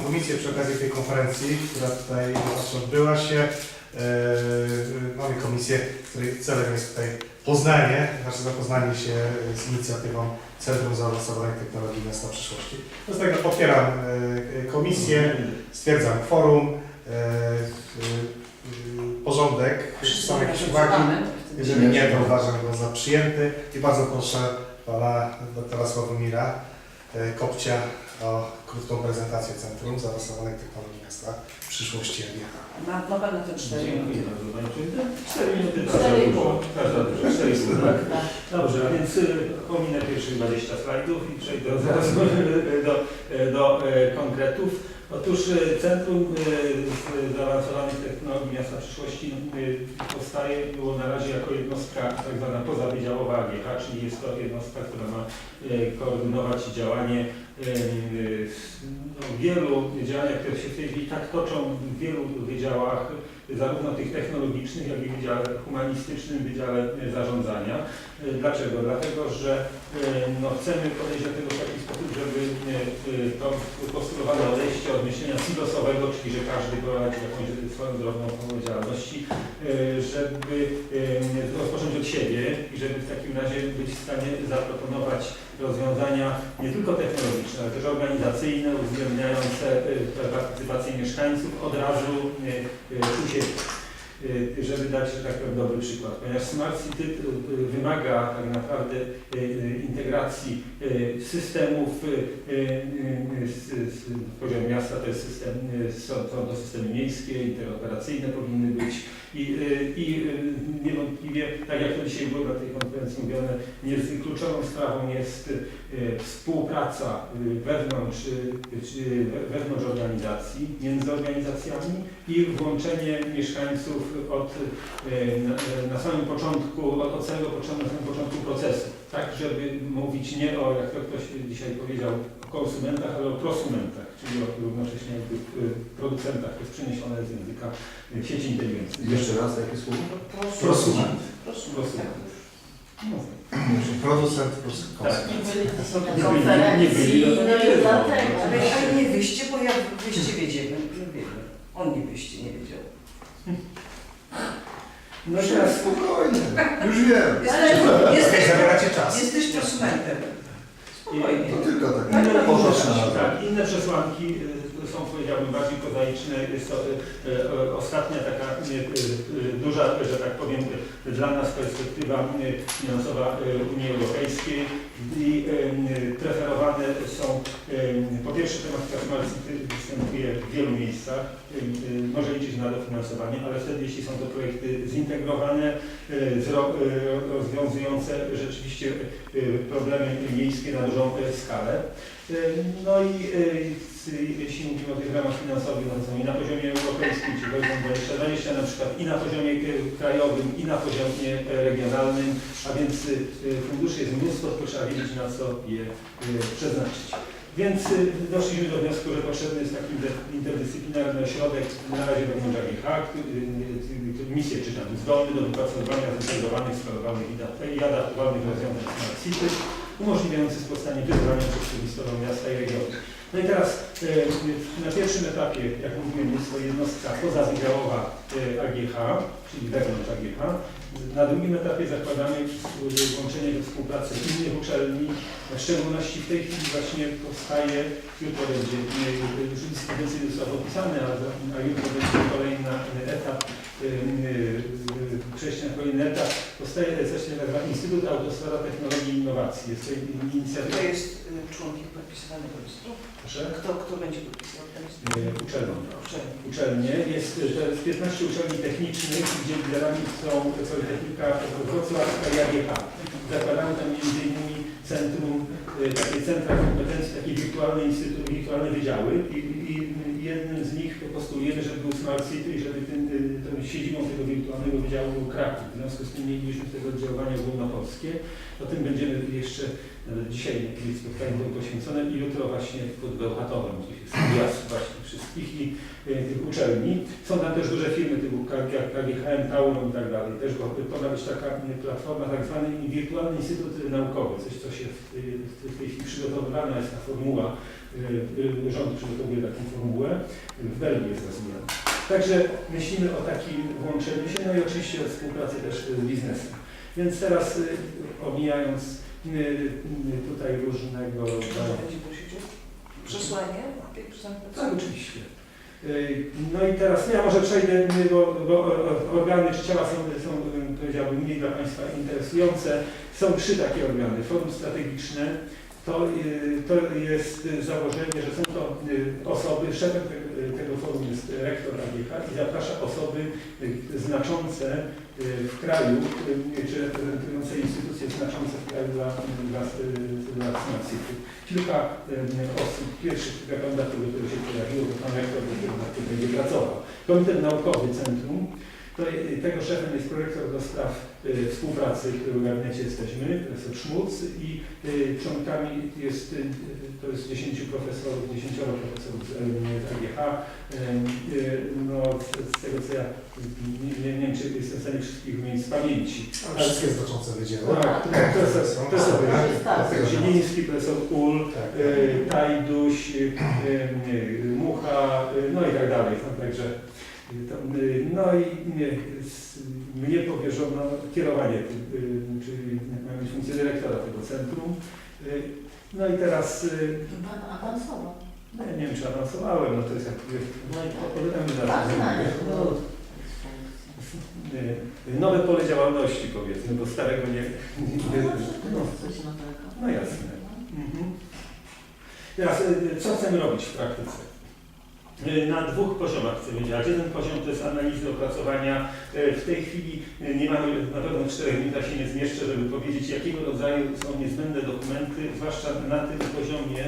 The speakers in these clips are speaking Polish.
komisję przy okazji tej konferencji, która tutaj właśnie odbyła się. E, Mamy komisję, której celem jest tutaj poznanie, znaczy zapoznanie się z inicjatywą Centrum Zaawansowanej Technologii Miasta Przyszłości. Dlatego popieram e, komisję, stwierdzam kworum, e, e, porządek, są jakieś uwagi. Jeżeli nie, to uważam go za przyjęty i bardzo proszę pana doktora Sławomira e, Kopcia o krótką prezentację Centrum Zaawansowanej Technologii Miasta Przyszłości AGH. Na, na pewno te cztery. Dziękuję bardzo Panie Przewodniczący. Cztery minuty Cztery i pół. Każda dużo. Cztery i pół, tak? Tak. Dobrze, a więc y, ominę pierwszych 20 slajdów i przejdę zaraz do, do, do e, konkretów. Otóż e, Centrum e, z- Zaawansowanych Technologii Miasta Przyszłości e, powstaje, było na razie jako jednostka tak zwana pozawydziałowa AGH, czyli jest to jednostka, która ma e, koordynować działanie no, wielu działaniach, które się w tej chwili tak toczą w wielu wydziałach, zarówno tych technologicznych, jak i w Wydziale Humanistycznym, Wydziale e, Zarządzania. E, Dlaczego? Dlatego, że e, no, chcemy podejść do tego w taki sposób, żeby e, e, to postulowane odejście od myślenia silosowego, czyli że każdy prowadzi jakąś swoją drobną e, żeby e, rozpocząć od siebie i żeby w takim razie być w stanie zaproponować rozwiązania nie tylko technologiczne, ale też organizacyjne, uwzględniające e, partycypację mieszkańców od razu e, e, u siebie. E, Żeby dać, że tak dobry przykład, ponieważ Smart City e, wymaga tak naprawdę integracji systemów z, poziomu miasta, to jest system, są, to systemy miejskie, interoperacyjne powinny być i, i niewątpliwie, tak jak to dzisiaj było na tej konferencji mówione, nie- kluczową sprawą jest współpraca e, wewnątrz, e, wewnątrz organizacji, między organizacjami i włączenie mieszkańców od, e, na, na samym początku, od, od samego początku, na samym początku procesu, tak, żeby mówić nie o, jak to ktoś dzisiaj powiedział, o konsumentach, ale o prosumentach, czyli o równocześnie jakby e, producentach, to jest przeniesione z języka e, sieci inteligencji. Jeszcze raz, jakie słowo? Prosument. Proszę. Prosument. No. Producent plus konsument. Nie byli Nie byli- nie konferencji, byli, no no i dlatego. Ale, ale nie wyście, bo ja wyście wiedzieli, że wiemy. On nie wyście, nie wiedział. No teraz spokojnie, już wiem. Jesteś, jesteś, Zabieracie czas. jesteś prosumentem. Spokojnie. To tylko tak. Inne, Poważna inne, nazwa. tak, inne przesłanki y, są powiedziałbym bardziej prozaiczne. Jest to y, y, ostatnia taka y, duża, że tak powiem, dla nas perspektywa finansowa Unii Europejskiej i preferowane są po pierwsze Smart City występuje w wielu miejscach, może liczyć na dofinansowanie, ale wtedy jeśli są to projekty zintegrowane, rozwiązujące rzeczywiście problemy miejskie na dużą skalę. Y, No i z- jeśli mówimy o tych ramach finansowych, no to są i na poziomie europejskim, czy Horyzont 2020 na przykład, i na poziomie krajowym, i na poziomie y, regionalnym, a więc funduszy jest mnóstwo, tylko trzeba wiedzieć na co je przeznaczyć. Więc y, doszliśmy do wniosku, że potrzebny jest taki inter- interdyscyplinarny ośrodek, na razie wewnątrz AGH, który- y, y, misję czy tam zdolny do wypracowywania zintegrowanych, skalowanych i da- i adaptowalnych rozwiązań Smart City, umożliwiający sprostanie wyzwaniom przed środowiskową miasta i regionu. No i teraz e, na pierwszym etapie, jak mówiłem, jest to jednostka pozawydziałowa e, AGH, czyli wewnątrz AGH. Na drugim etapie zakładamy e, włączenie do współpracy innych uczelni. W szczególności w tej chwili właśnie powstaje, jutro będzie, już list więcej został a jutro będzie kolejny etap, e, e, przejście na kolejny etap. Powstaje coś się nazywa Instytut Autostrada Technologii i Innowacji. Jest to inicjatywa. Kto jest y, członkiem podpisywanego listu? Proszę. Kto, kto będzie podpisywał ten list? e, uczelnią. Uczelni. Uczelnie. Jest, to jest 15 uczelni technicznych, gdzie liderami są Politechnika Wrocławska i AGH. Zakładamy tam między innymi centrum, takie centra kompetencji, takie wirtualne instytuty, wirtualne wydziały i, i jednym z nich postulujemy, żeby był Smart City i żeby tym, e, tą siedzibą tego wirtualnego wydziału był Kraków. W związku z tym mielibyśmy tego oddziaływania ogólnopolskie. O tym będziemy jeszcze nawet dzisiaj spotkanie było poświęcone i jutro właśnie pod Bełchatowem, gdzie jest zjazd właśnie wszystkich i e, tych uczelni. Są tam też duże firmy typu KGHM, Tauron i tak dalej. Też ma być taka platforma, tak zwany wirtualny instytut naukowy, coś co się w, w, tej chwili przygotowywana jest ta formuła, rząd przygotowuje taką formułę, w Belgii jest rozwijana. Także myślimy o takim włączeniu się, no i oczywiście o współpracy też z biznesem. Więc teraz y, omijając y, tutaj różnego przesłanie tej prezentacji? Tak, oczywiście. No i teraz ja może przejdę, bo, bo organy czy ciała są, są powiedziałbym mniej dla Państwa interesujące. Są trzy takie organy. Forum strategiczne to, y, to jest założenie, że są to y, osoby, szefem te- tego forum jest rektor AGH i zaprasza osoby y, znaczące w kraju, czy reprezentujące instytucje znaczące w kraju dla, dla, dla Smart City. Kilka osób, pierwszych kilka kandydatów, które się pojawiło, to pan rektor nad tym będzie pracował. Komitet Naukowy Centrum, y, tego szefem jest prorektor do spraw y, współpracy, w którym gabinecie jesteśmy, profesor Szmuc i y, członkami jest, y, to jest 10 profesorów, 10 profesorów z y, AGH. Y, y, No, z, z tego co ja nie, nie, wiem, czy jestem w stanie wszystkich wymienić z pamięci. Ale wszystkie znaczące wydziały. Tak, tak, profesor, profesor tak, że- Zieliński, profesor Ul, Tak. y, Tajduś, y, y, Mucha, y, no i tak dalej. No, także, y, y, no i mnie powierzono kierowanie, y, czyli mam być funkcję dyrektora tego centrum. Y, No i teraz, y, Pan awansował. no ja nie wiem czy awansowałem, no to jest jak odpowiadamy za Tak, tak. to. Y, Nowe pole działalności powiedzmy, bo starego nie... nie no, nowego. no jasne. Mhm. Teraz, co chcemy robić w praktyce? Y, Na dwóch poziomach chcemy działać. Jeden poziom to jest analizy opracowania. Y, W tej chwili y, nie mamy, na pewno w czterech minutach się nie zmieszczę, żeby powiedzieć, jakiego rodzaju są niezbędne dokumenty, zwłaszcza na tym poziomie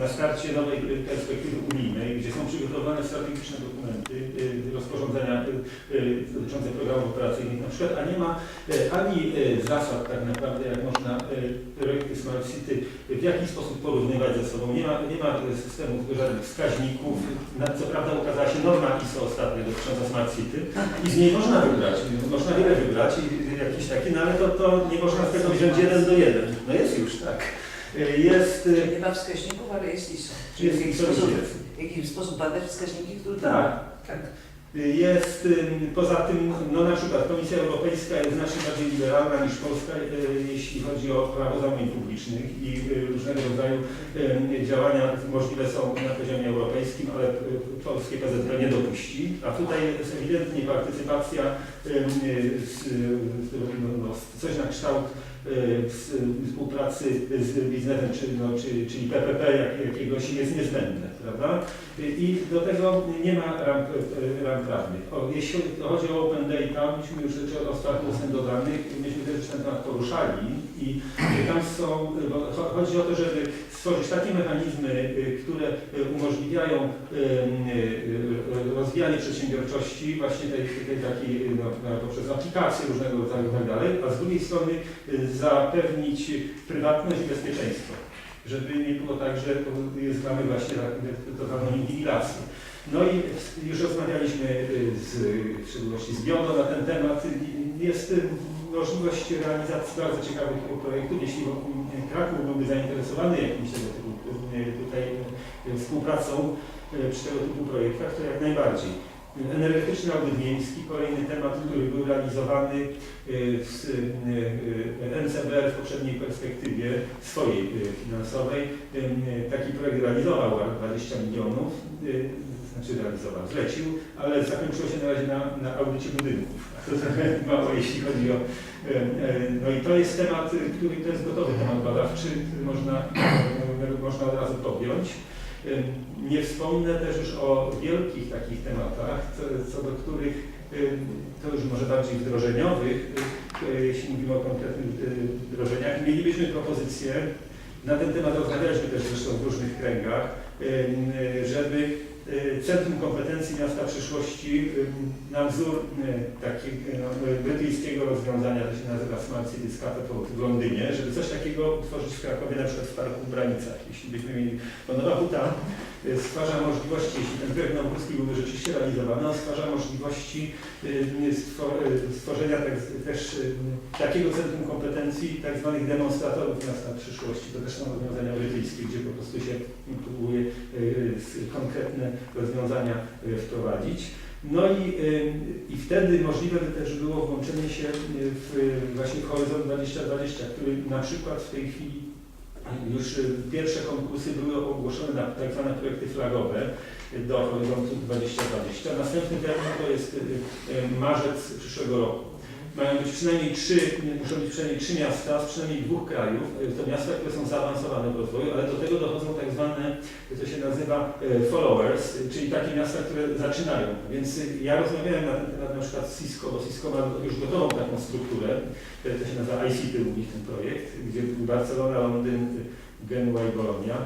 na- starcie nowej perspektywy unijnej, gdzie są przygotowane strategiczne dokumenty, rozporządzenia dotyczące programów operacyjnych na przykład, a nie ma ani zasad tak naprawdę, jak można Smart City w jaki sposób porównywać ze sobą. Nie ma, nie ma systemów żadnych wskaźników. Co prawda ukazała się norma ISO ostatnio dotycząca Smart City i z niej można wybrać. Można wiele wybrać i y, jakiś taki, no ale to, to nie można z tego wziąć jeden do jeden. No jest już, tak. Jest... y, Nie ma wskaźników, ale jest ISO. Czyli Jest w jaki ISO, sposób, jest. w jaki sposób badać wskaźniki, które Tak, tak. Jest ym, poza tym, no na przykład Komisja Europejska jest znacznie bardziej liberalna niż Polska, y, jeśli chodzi o prawo zamówień publicznych i y, różnego rodzaju działania możliwe są na poziomie europejskim, ale y, polskie PZP nie dopuści. A tutaj jest ewidentnie partycypacja, y, y, no, no, coś na kształt y, współpracy z biznesem, czy, no, czy, czyli PPP jak, jakiegoś jest niezbędne, prawda? I do tego nie ma ram, ram prawnych. O, jeśli chodzi o Open Data, myśmy już rzeczy ostatnio dostęp do danych, myśmy też ten temat poruszali i tam są, chodzi o to, żeby stworzyć takie mechanizmy, y, które y, umożliwiają y, y, rozwijanie przedsiębiorczości właśnie tej, tej takiej no, no, poprzez aplikacje różnego rodzaju i tak dalej, a z drugiej strony y, zapewnić prywatność i bezpieczeństwo żeby nie było tak, że jest, mamy właśnie tak, totalną inwigilację. No i już rozmawialiśmy y, z, w szczególności z Biodo na ten temat. Jest możliwość realizacji bardzo ciekawych projektów, jeśli Kraków byłby zainteresowany jakimś tego typu y, tutaj y, współpracą przy tego typu projektach, to jak najbardziej. Energetyczny audyt miejski, kolejny temat, który był realizowany y, z y, y, NCBR w poprzedniej perspektywie swojej finansowej. Taki projekt realizował 20 milionów, znaczy realizował, zlecił, ale zakończyło się na razie na, na audycie budynków. To trochę mało, jeśli chodzi o... No i to jest temat, który to jest gotowy temat badawczy, który można, można od razu podjąć. Nie wspomnę też już o wielkich takich tematach, co, do których to już może bardziej wdrożeniowych, y, jeśli mówimy o konkretnych y, wdrożeniach. Mielibyśmy propozycję, na ten temat rozmawialiśmy też zresztą w różnych kręgach, y, żeby Centrum Kompetencji Miasta Przyszłości y, na wzór y, takiego no, brytyjskiego rozwiązania, to się nazywa Smart City Scaffold w Londynie, żeby coś takiego utworzyć w Krakowie, na przykład w Parku Branicach. Jeśli byśmy mieli, bo Nowa Huta y, stwarza możliwości, jeśli ten projekt Nauczycki byłby rzeczywiście realizowany, on stwarza możliwości y, stwo- y, stworzenia tak, też y, takiego centrum kompetencji, tak zwanych demonstratorów miasta przyszłości. To też są rozwiązania brytyjskie, gdzie po prostu się próbuje y, konkretne rozwiązania y, wprowadzić. No i, y, i wtedy możliwe by też było włączenie się y, w właśnie Horyzont 2020, który na przykład w tej chwili już pierwsze konkursy były ogłoszone na tak zwane projekty flagowe do Horyzontu 2020. Następny termin to jest marzec przyszłego roku. Mają być przynajmniej trzy, muszą być przynajmniej trzy miasta z przynajmniej dwóch krajów. Y, To miasta, które są zaawansowane w rozwoju, ale do tego dochodzą tak zwane, to się nazywa y, followers, czyli takie miasta, które zaczynają. Więc ja rozmawiałem na ten temat na przykład z Cisco, bo Cisco ma już gotową taką strukturę, to się nazywa ICT u nich ten projekt, gdzie Barcelona, Londyn, Genua i Bologna.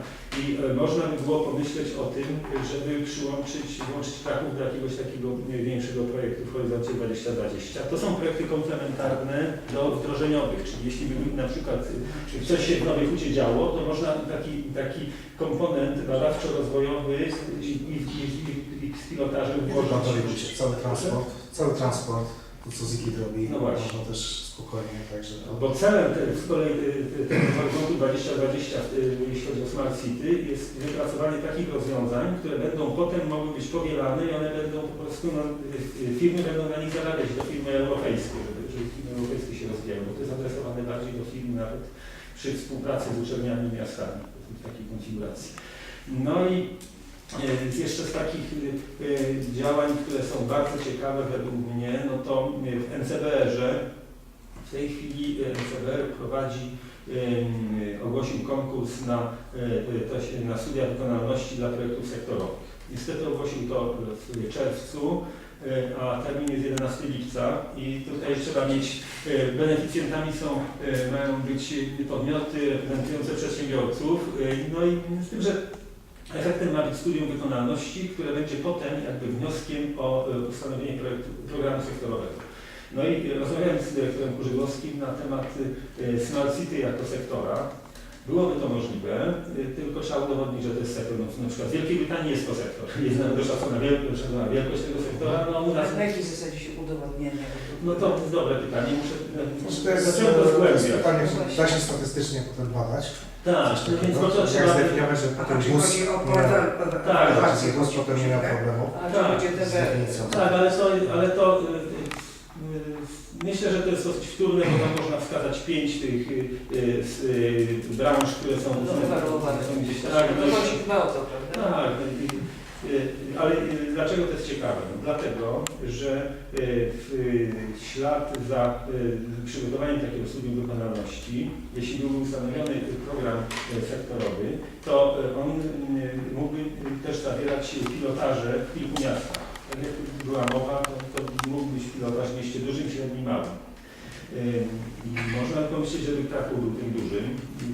I e, można by było pomyśleć o tym, żeby przyłączyć, włączyć Kraków do jakiegoś takiego większego projektu w Horyzoncie 2020. To są projekty komplementarne do wdrożeniowych, czyli jeśli by na przykład y, coś się w Nowej Hucie działo, to można taki, taki komponent badawczo-rozwojowy i, i, i, i, z pilotażem włożyć. cały transport, cały transport, to co Ziggy robi, No właśnie. można też spokojnie, także to... Bo celem te, z kolei tego horyzontu 2020, y, jeśli chodzi o Smart City, jest wypracowanie takich rozwiązań, które będą potem mogły być powielane i one będą po prostu, no, y, y, firmy będą na nich zarabiać, do firmy europejskie, żeby, żeby firmy europejskie się rozwijały, bo to jest adresowane bardziej do firm nawet przy współpracy z uczelniami i miastami w takiej konfiguracji. No i e, jeszcze z takich e, działań, które są bardzo ciekawe według mnie, no to e, w NCBR-ze w tej chwili NCBR prowadzi, ogłosił konkurs na, na studia wykonalności dla projektów sektorowych. Niestety ogłosił to w czerwcu, a termin jest 11 lipca i tutaj trzeba mieć, beneficjentami są, mają być podmioty reprezentujące przedsiębiorców, no i z tym, że efektem ma być studium wykonalności, które będzie potem jakby wnioskiem o e, ustanowienie projektu, programu sektorowego. No i e, rozmawiałem z dyrektorem Kurzygowskim na temat e, Smart City jako sektora. Byłoby to możliwe, e, tylko trzeba udowodnić, że to jest sektor. No, na przykład w Wielkiej Brytanii jest to sektor. Jest nawet doszacowana wielkość, wielkość tego sektora. No u nas... Na jakiej zasadzie się udowodnienia? No to jest dobre pytanie. Muszę... Może to jest, Zacząłem to jest pytanie, da się statystycznie potem badać. Tak, no więc no to Jak trzeba... zdefiniamy, że A potem GUS nie miał, Tak, że tak? problemu Tak. Tak, ale to, ale to y, y, y, myślę, że to jest dosyć wtórne, bo tam można wskazać pięć tych y, y, y, branż, które są, No, ewaluowane. są gdzieś tak. No chodzi chyba o to, prawda? Tak, y, y, ale y, dlaczego to jest ciekawe? No, dlatego, że y, w y, ślad za y, przygotowaniem takiego studium wykonalności, jeśli byłby ustanowiony program y, sektorowy, to y, on y, mógłby też zawierać pilotaże w kilku miastach. Tak jak była mowa, to, to mógł być w mieście dużym, średnim, małym. Można pomyśleć, żeby Kraków był tym dużym,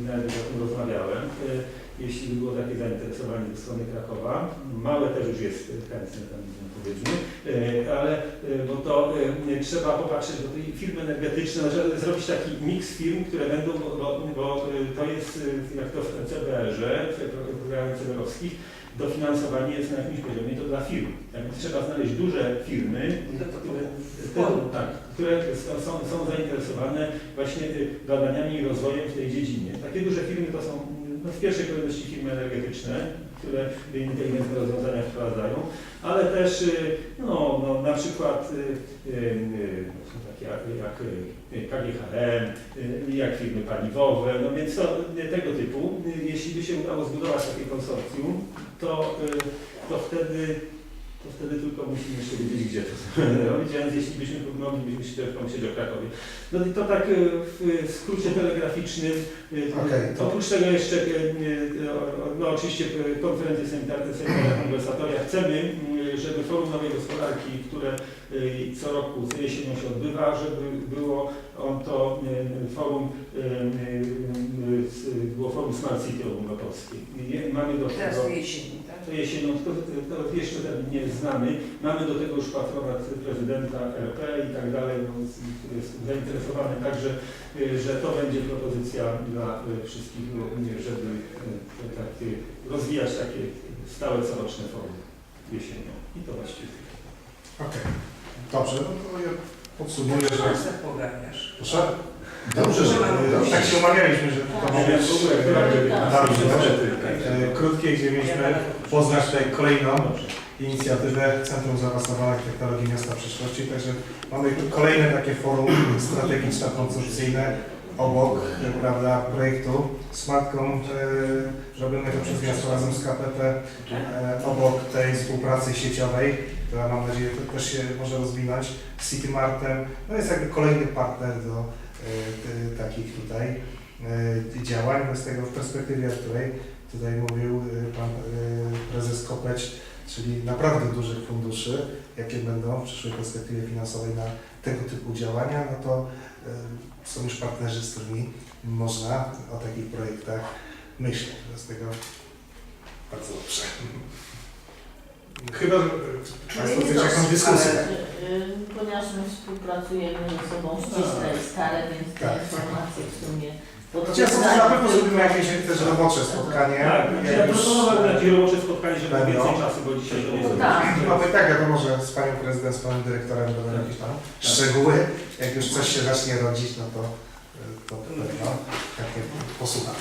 nawet o tym rozmawiałem, y, jeśli by było takie zainteresowanie ze strony Krakowa. Małe też już jest chętne tam powiedzmy, y, ale y, bo to y, trzeba popatrzeć, bo te firmy energetyczne, zrobić taki miks firm, które będą, bo, bo, y, to jest y, jak to w CBR-ze, w programach CBR-owskich, dofinansowanie jest na jakimś poziomie to dla firm. Tak więc trzeba znaleźć duże firmy, które, tak, które są, są zainteresowane właśnie y, badaniami i rozwojem w tej dziedzinie. Takie duże firmy to są no, w pierwszej kolejności firmy energetyczne, które inteligentne rozwiązania wprowadzają, ale też y, no, no, na przykład y, są takie jak, KGHM, jak firmy paliwowe, no więc to tego typu. Jeśli by się udało zbudować takie konsorcjum, to, to wtedy to wtedy tylko musimy jeszcze wiedzieć, gdzie to robić, więc jeśli byśmy mogli, byśmy się pomyśleć o Krakowie. No i to tak e, w skrócie telegraficznym. e, Okej, to- Oprócz tego jeszcze, e, no oczywiście konferencje sanitarne, seminaria, konwersatoria. Chcemy, żeby Forum Nowej Gospodarki, które co roku co jesienią się odbywa, żeby było on to forum, było forum Smart City Ogólnopolskiej. Mamy do Teraz tego w jesieni? To jesienią, to, to jeszcze termin nie znamy. Mamy do tego już patronat prezydenta RP i tak dalej, no, który jest zainteresowany także, y, że to będzie propozycja dla y, wszystkich, żeby y, tak, y, rozwijać takie stałe coroczne forum jesienią. I to właściwie. Okej. Dobrze, no to ja podsumuję, że... Proszę? Dobrze, że E, Tak się umawialiśmy, że to która by- Dobrze, Tak. e, krótkie, gdzie mieliśmy poznać tutaj kolejną inicjatywę Centrum Zaawansowanych Technologii Miasta Przyszłości. Także mamy tu kolejne takie forum strategiczno-koncepcyjne obok e, prawda, projektu Smartcom. E, robimy to przez miasto razem z KPP e, obok tej współpracy sieciowej, która mam nadzieję to też się może rozwinąć z City Martem. No jest jakby kolejny partner do e, takich tutaj e, działań. No z tego w perspektywie, o której tutaj mówił e, pan e, prezes Kopeć, czyli naprawdę dużych funduszy, jakie będą w przyszłej perspektywie finansowej na tego typu działania, no to e, są już partnerzy, z którymi można o takich projektach myśleć. Z tego bardzo dobrze. Chyba, że e, Państwo chcecie jakąś dyskusję. Y, Ponieważ my współpracujemy ze sobą ściśle i stale, więc te Tak. informacje w sumie Chociaż na pewno zrobimy jakieś też robocze spotkanie. Tak, jak ja już- proponowałem takie robocze spotkanie, żeby Będą. więcej czasu, bo dzisiaj to nie Tak. No bo tak, wiadomo, że z panią prezydent, z panem dyrektorem będą jakieś tam szczegóły. Jak już coś się zacznie rodzić, no to, to, to pewno takie posłuchamy.